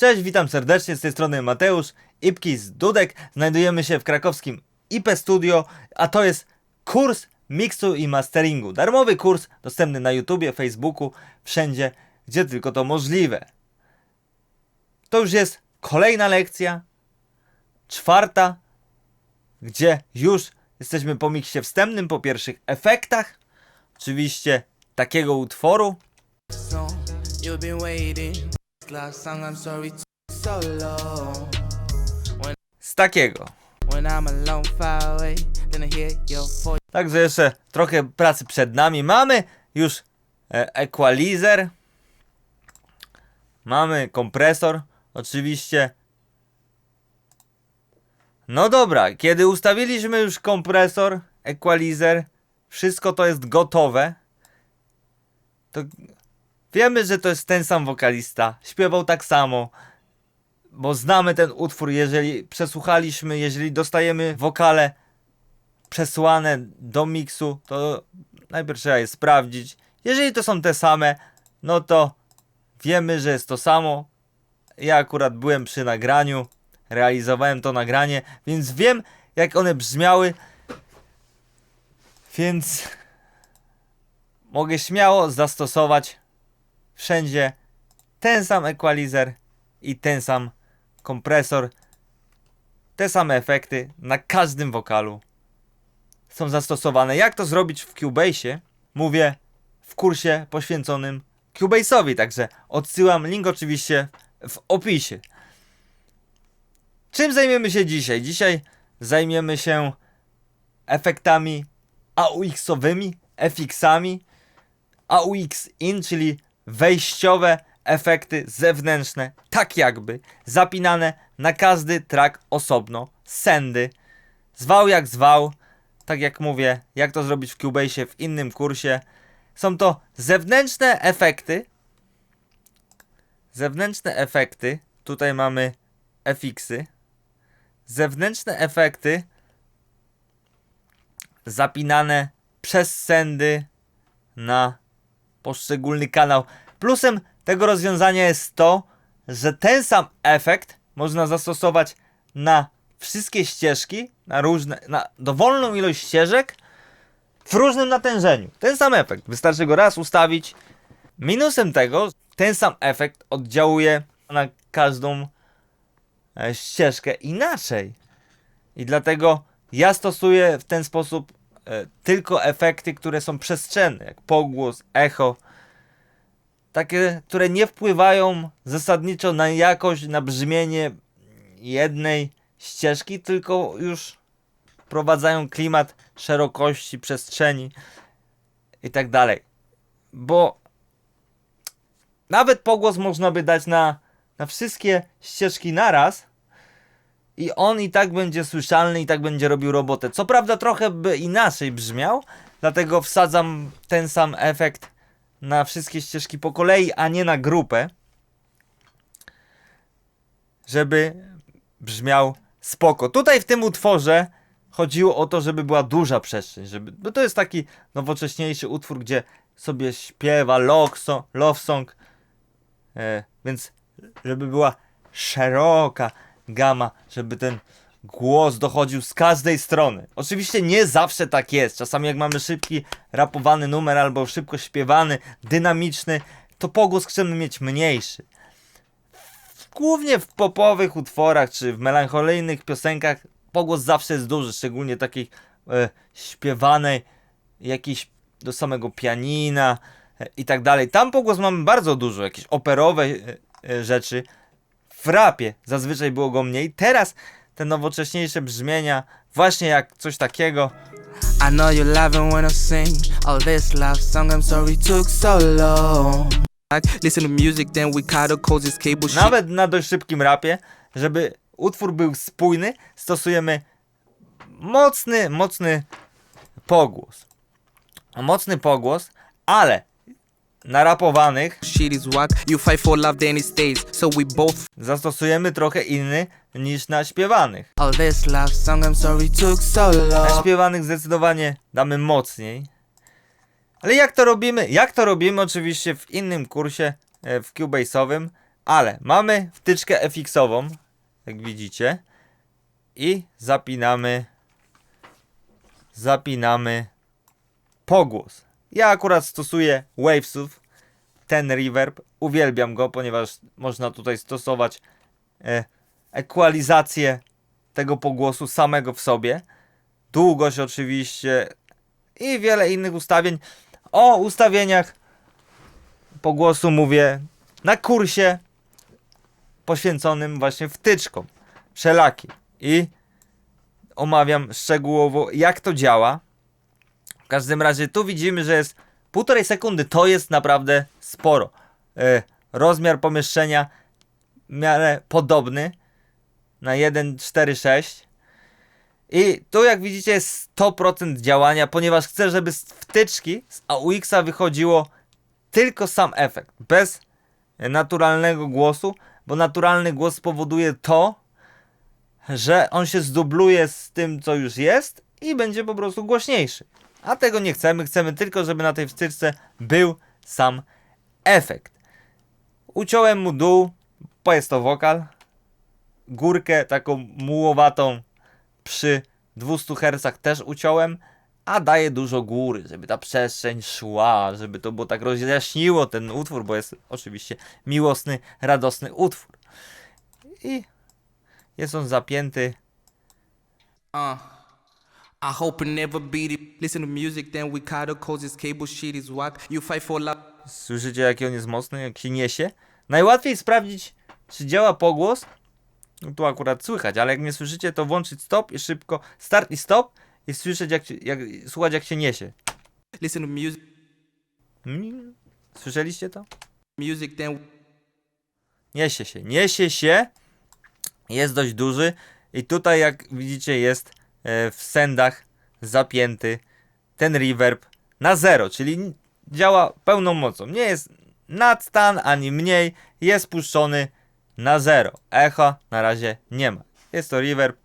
Cześć, witam serdecznie, z tej strony Mateusz, Ipkis Dudek. Znajdujemy się w krakowskim IP Studio, a to jest kurs miksu i masteringu. Darmowy kurs dostępny na YouTubie, Facebooku, wszędzie, gdzie tylko to możliwe. To już jest kolejna lekcja, czwarta, gdzie już jesteśmy po miksie wstępnym, po pierwszych efektach, oczywiście takiego utworu, so. Z takiego. When I'm alone, far away, then I hear your voice. Także jeszcze trochę pracy przed nami. Mamy już e, equalizer. Mamy kompresor, oczywiście. No dobra, kiedy ustawiliśmy już kompresor, equalizer, wszystko to jest gotowe, to wiemy, że to jest ten sam wokalista. Śpiewał tak samo, bo znamy ten utwór, jeżeli przesłuchaliśmy, jeżeli dostajemy wokale przesłane do miksu, to najpierw trzeba je sprawdzić. Jeżeli to są te same, no to wiemy, że jest to samo. Ja akurat byłem przy nagraniu, realizowałem to nagranie, więc wiem, jak one brzmiały. Więc mogę śmiało zastosować wszędzie ten sam equalizer i ten sam kompresor. Te same efekty na każdym wokalu są zastosowane. Jak to zrobić w Cubase'ie? Mówię w kursie poświęconym Cubase'owi, także odsyłam link oczywiście w opisie. Czym zajmiemy się dzisiaj? Dzisiaj zajmiemy się efektami AUX-owymi, FX-ami, AUX in, czyli wejściowe efekty zewnętrzne, tak jakby zapinane na każdy track osobno, sendy, zwał jak zwał, tak jak mówię, jak to zrobić w Cubase'ie w innym kursie. Są to zewnętrzne efekty. Zewnętrzne efekty. Tutaj mamy FX-y. Zewnętrzne efekty zapinane przez sendy na poszczególny kanał. Plusem tego rozwiązania jest to, że ten sam efekt można zastosować na wszystkie ścieżki, na różne, na dowolną ilość ścieżek w różnym natężeniu. Ten sam efekt. Wystarczy go raz ustawić. Minusem tego, ten sam efekt oddziałuje na każdą e, ścieżkę inaczej. I dlatego ja stosuję w ten sposób e, tylko efekty, które są przestrzenne, jak pogłos, echo. Takie, które nie wpływają zasadniczo na jakość, na brzmienie jednej ścieżki, tylko już wprowadzają klimat szerokości przestrzeni i tak dalej. Bo nawet pogłos można by dać na, na wszystkie ścieżki naraz i on i tak będzie słyszalny i tak będzie robił robotę. Co prawda trochę by inaczej brzmiał, dlatego wsadzam ten sam efekt na wszystkie ścieżki po kolei, a nie na grupę, żeby brzmiał spoko. Tutaj w tym utworze chodziło o to, żeby była duża przestrzeń, żeby, bo to jest taki nowocześniejszy utwór, gdzie sobie śpiewa love song, love song e, więc żeby była szeroka gama, żeby ten głos dochodził z każdej strony. Oczywiście nie zawsze tak jest. Czasami jak mamy szybki rapowany numer albo szybko śpiewany, dynamiczny, to pogłos chcemy mieć mniejszy głównie w popowych utworach czy w melancholijnych piosenkach pogłos zawsze jest duży, szczególnie takiej e, śpiewanej, jakiejś do samego pianina e, i tak dalej. Tam pogłos mamy bardzo dużo, jakieś operowe e, e, rzeczy. W rapie zazwyczaj było go mniej. Teraz te nowocześniejsze brzmienia, właśnie jak coś takiego, I know you're laughing when I sing. All this love song, I'm sorry, took so long. Listen to music, then we cut codes, cable shit. nawet na dość szybkim rapie, żeby utwór był spójny, stosujemy mocny, mocny pogłos. Mocny pogłos, ale na rapowanych Shit is whack. You fight for love, then it stays. So we both. zastosujemy trochę inny niż na śpiewanych. All this love song, I'm sorry, took so Na long. śpiewanych zdecydowanie damy mocniej. Ale jak to robimy? Jak to robimy oczywiście w innym kursie, e, w Cubase'owym, Ale mamy wtyczkę FX-ową, jak widzicie. I zapinamy zapinamy pogłos. Ja akurat stosuję Wavesów, ten reverb. Uwielbiam go, ponieważ można tutaj stosować e, ekwalizację tego pogłosu samego w sobie. Długość oczywiście i wiele innych ustawień. O ustawieniach pogłosu mówię na kursie poświęconym właśnie wtyczkom wszelakim i omawiam szczegółowo jak to działa. W każdym razie tu widzimy, że jest półtorej sekundy, to jest naprawdę sporo. E, rozmiar pomieszczenia w miarę podobny na 1.4.6 i tu jak widzicie jest 100% działania, ponieważ chcę, żeby z wtyczki z AUX-a wychodziło tylko sam efekt, bez naturalnego głosu, bo naturalny głos spowoduje to, że on się zdubluje z tym, co już jest i będzie po prostu głośniejszy. A tego nie chcemy, chcemy tylko, żeby na tej wtyczce był sam efekt. Uciąłem mu dół, bo jest to wokal, górkę taką mułowatą przy 200 Hz też uciąłem, a daję dużo góry, żeby ta przestrzeń szła, żeby to było tak rozjaśniło ten utwór, bo jest oczywiście miłosny, radosny utwór. I jest on zapięty. Uh. I hope it never beat it. Listen to music, then we cut cause this cable shit is whack. You fight for love. Słyszycie, jaki on jest mocny, jak się niesie? Najłatwiej sprawdzić, czy działa pogłos. No tu akurat słychać, ale jak nie słyszycie, to włączyć stop i szybko start i stop i słyszeć, jak, się- jak, słuchać, jak się niesie. Listen to music, Mm, Słyszeliście to? music, then Niesie się, niesie się. Jest dość duży i tutaj jak widzicie jest e, w sendach zapięty ten reverb na zero, czyli n- działa pełną mocą. Nie jest nadstan ani mniej, jest puszczony na zero. Echo na razie nie ma. Jest to reverb.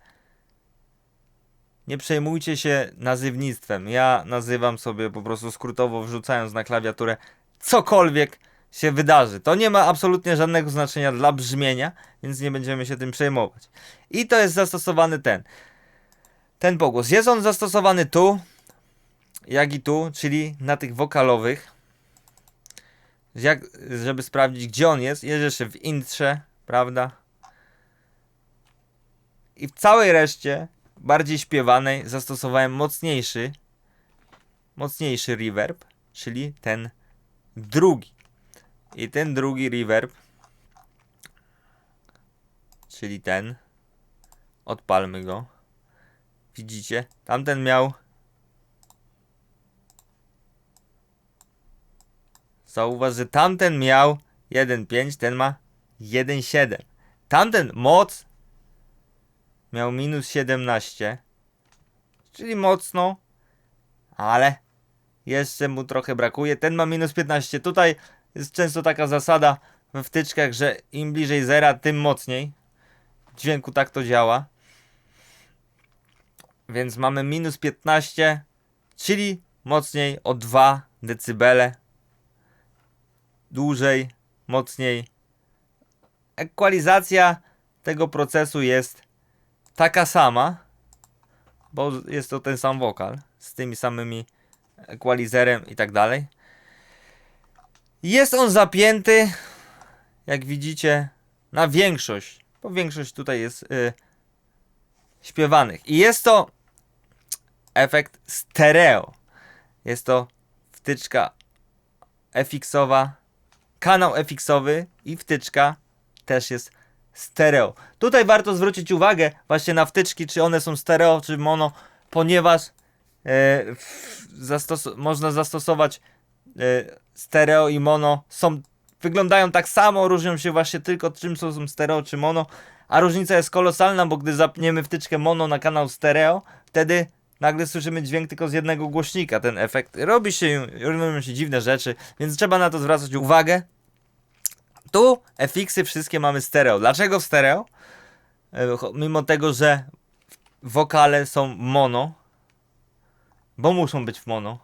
Nie przejmujcie się nazywnictwem. Ja nazywam sobie po prostu skrótowo wrzucając na klawiaturę cokolwiek się wydarzy. To nie ma absolutnie żadnego znaczenia dla brzmienia, więc nie będziemy się tym przejmować. I to jest zastosowany ten. Ten pogłos. Jest on zastosowany tu, jak i tu, czyli na tych wokalowych. Jak, żeby sprawdzić, gdzie on jest. Jest jeszcze w intrze, prawda? I w całej reszcie, bardziej śpiewanej, zastosowałem mocniejszy, mocniejszy reverb, czyli ten drugi. I ten drugi reverb, czyli ten, odpalmy go. Widzicie? Tamten miał. Zauważ, że tamten miał 1,5, ten ma 1,7. Tamten moc miał minus 17, czyli mocno, ale jeszcze mu trochę brakuje. Ten ma minus 15. Tutaj jest często taka zasada we wtyczkach, że im bliżej zera, tym mocniej. W dźwięku tak to działa. Więc mamy minus 15, czyli mocniej o 2 decybele. Dłużej, mocniej. Ekwalizacja tego procesu jest taka sama, bo jest to ten sam wokal z tymi samymi ekwalizerem i tak dalej. Jest on zapięty, jak widzicie, na większość, bo większość tutaj jest y, śpiewanych. I jest to efekt stereo. Jest to wtyczka FX-owa, kanał FX-owy i wtyczka też jest stereo. Tutaj warto zwrócić uwagę właśnie na wtyczki, czy one są stereo, czy mono, ponieważ e, zastos- można zastosować e, stereo i mono. Są, wyglądają tak samo, różnią się właśnie tylko czym są, są stereo czy mono, a różnica jest kolosalna, bo gdy zapniemy wtyczkę mono na kanał stereo, wtedy nagle słyszymy dźwięk tylko z jednego głośnika. Ten efekt robi się, robią się dziwne rzeczy, więc trzeba na to zwracać uwagę. Tu FX-y wszystkie mamy stereo. Dlaczego stereo? E, Mimo tego, że wokale są mono, bo muszą być w mono.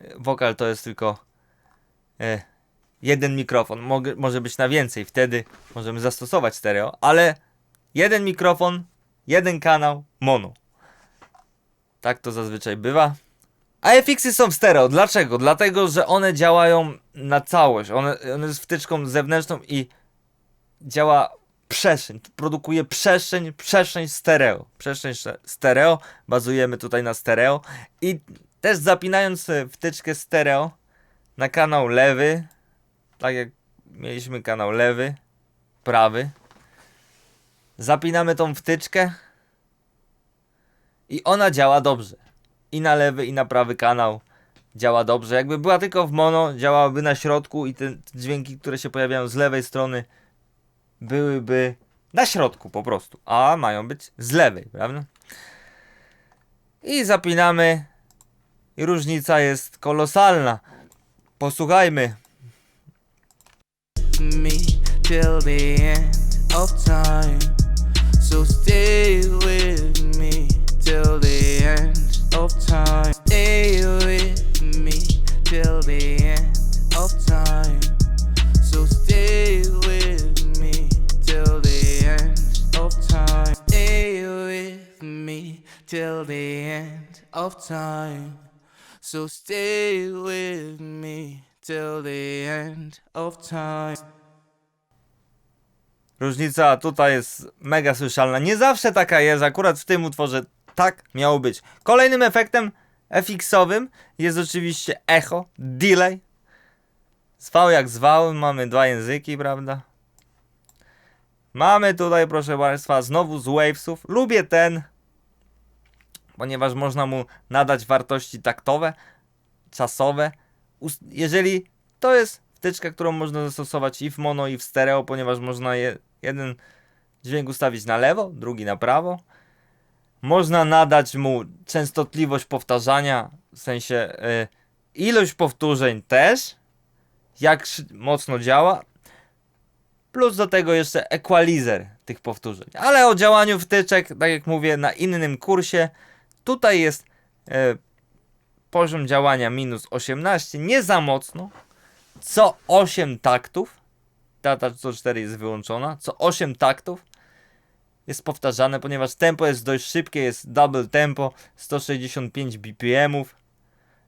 E, Wokal to jest tylko e, jeden mikrofon. Może być na więcej, wtedy możemy zastosować stereo, ale jeden mikrofon, jeden kanał, mono. Tak to zazwyczaj bywa. A FX-y są stereo. Dlaczego? Dlatego, że one działają na całość. One, one jest wtyczką zewnętrzną i działa przestrzeń. Produkuje przestrzeń, przestrzeń stereo. Przestrzeń stereo. Bazujemy tutaj na stereo. I też zapinając e, wtyczkę stereo na kanał lewy, tak jak mieliśmy kanał lewy, prawy, zapinamy tą wtyczkę i ona działa dobrze. I na lewy, i na prawy kanał działa dobrze. Jakby była tylko w mono, działałaby na środku i te dźwięki, które się pojawiają z lewej strony, byłyby na środku po prostu, a mają być z lewej, prawda? I zapinamy. I różnica jest kolosalna. Posłuchajmy. me till the end of time. So stay with me till the end of time. Stay with me till the end of time. So stay with me till the end of time. Stay with me till the end of time. So stay with me till the end of time. Różnica tutaj jest mega słyszalna. Nie zawsze taka jest, akurat w tym utworze tak miało być. Kolejnym efektem FX-owym jest oczywiście echo, delay. Zwał jak zwał, mamy dwa języki, prawda? Mamy tutaj, proszę Państwa, znowu z Wavesów. Lubię ten, ponieważ można mu nadać wartości taktowe, czasowe. Jeżeli to jest wtyczka, którą można zastosować i w mono, i w stereo, ponieważ można je, jeden dźwięk ustawić na lewo, drugi na prawo. Można nadać mu częstotliwość powtarzania, w sensie y, ilość powtórzeń też, jak mocno działa, plus do tego jeszcze equalizer tych powtórzeń. Ale o działaniu wtyczek, tak jak mówię, na innym kursie, tutaj jest y, poziom działania minus 18, nie za mocno, co 8 taktów, data co 4 jest wyłączona, co 8 taktów jest powtarzane, ponieważ tempo jest dość szybkie, jest double tempo, 165 bpmów,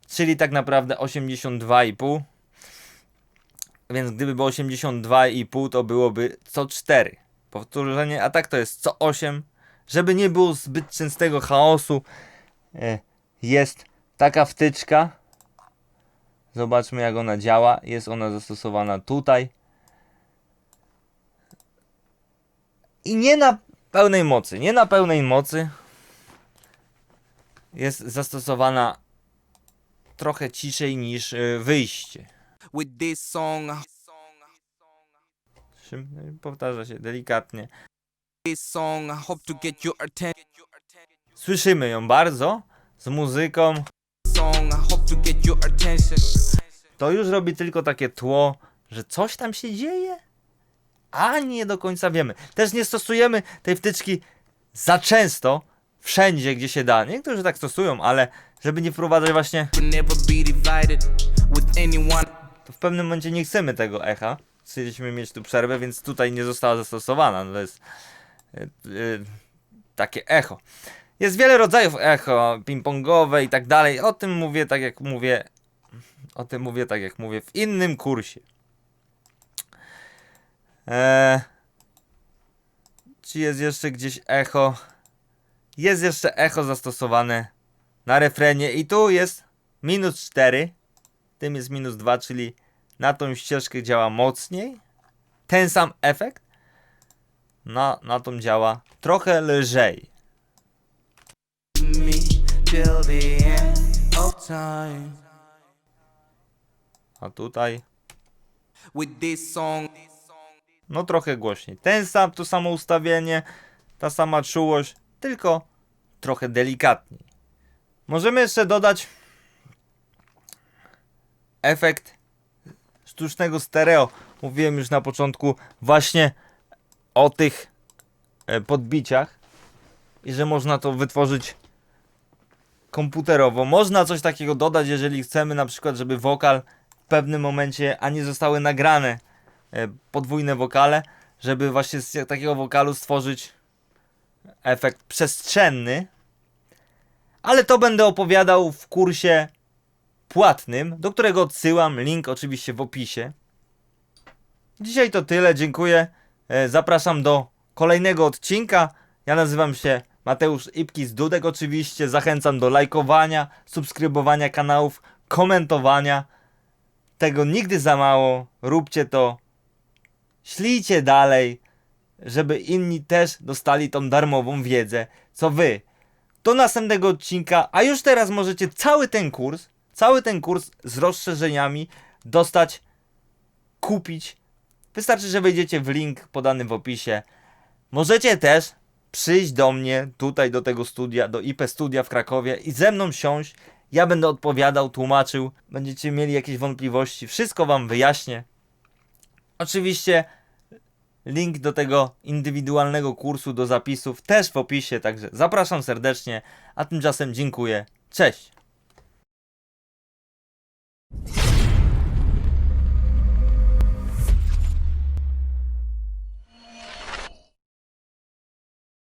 czyli tak naprawdę 82,5. Więc gdyby było 82,5 to byłoby co 4 powtórzenie, a tak to jest co 8. Żeby nie było zbyt częstego chaosu, e, jest taka wtyczka. Zobaczmy jak ona działa. Jest ona zastosowana tutaj. I nie na pełnej mocy. Nie na pełnej mocy. Jest zastosowana trochę ciszej niż y, wyjście. With this song, Szym- Powtarza się delikatnie. attention. Słyszymy ją bardzo z muzyką. Attention. To już robi tylko takie tło, że coś tam się dzieje, a nie do końca wiemy. Też nie stosujemy tej wtyczki za często, wszędzie gdzie się da. Niektórzy tak stosują, ale żeby nie wprowadzać właśnie, to w pewnym momencie nie chcemy tego echa. Chcieliśmy mieć tu przerwę, więc tutaj nie została zastosowana. No to jest y, y, takie echo. Jest wiele rodzajów echo, ping-pongowe i tak dalej. O tym mówię tak jak mówię. O tym mówię tak jak mówię w innym kursie. Eee, czy jest jeszcze gdzieś echo? Jest jeszcze echo zastosowane na refrenie i tu jest minus 4. Tym jest minus 2, czyli na tą ścieżkę działa mocniej. Ten sam efekt. Na, na tą działa trochę lżej. A tutaj With this song, no trochę głośniej. Ten sam, to samo ustawienie, ta sama czułość, tylko trochę delikatniej. Możemy jeszcze dodać efekt sztucznego stereo. Mówiłem już na początku właśnie o tych e, podbiciach i że można to wytworzyć komputerowo. Można coś takiego dodać, jeżeli chcemy na przykład, żeby wokal w pewnym momencie, a nie zostały nagrane podwójne wokale, żeby właśnie z takiego wokalu stworzyć efekt przestrzenny. Ale to będę opowiadał w kursie płatnym, do którego odsyłam. Link oczywiście w opisie. Dzisiaj to tyle, dziękuję. E, Zapraszam do kolejnego odcinka. Ja nazywam się Mateusz Ipkis Dudek oczywiście. Zachęcam do lajkowania, subskrybowania kanałów, komentowania. Tego nigdy za mało. Róbcie to. Ślijcie dalej, żeby inni też dostali tą darmową wiedzę, co wy. Do następnego odcinka, a już teraz możecie cały ten kurs, cały ten kurs z rozszerzeniami dostać, kupić. Wystarczy, że wejdziecie w link podany w opisie. Możecie też przyjść do mnie tutaj do tego studia, do IP Studia w Krakowie i ze mną siąść. Ja będę odpowiadał, tłumaczył. Będziecie mieli jakieś wątpliwości, wszystko wam wyjaśnię. Oczywiście link do tego indywidualnego kursu, do zapisów też w opisie, także zapraszam serdecznie, a tymczasem dziękuję. Cześć!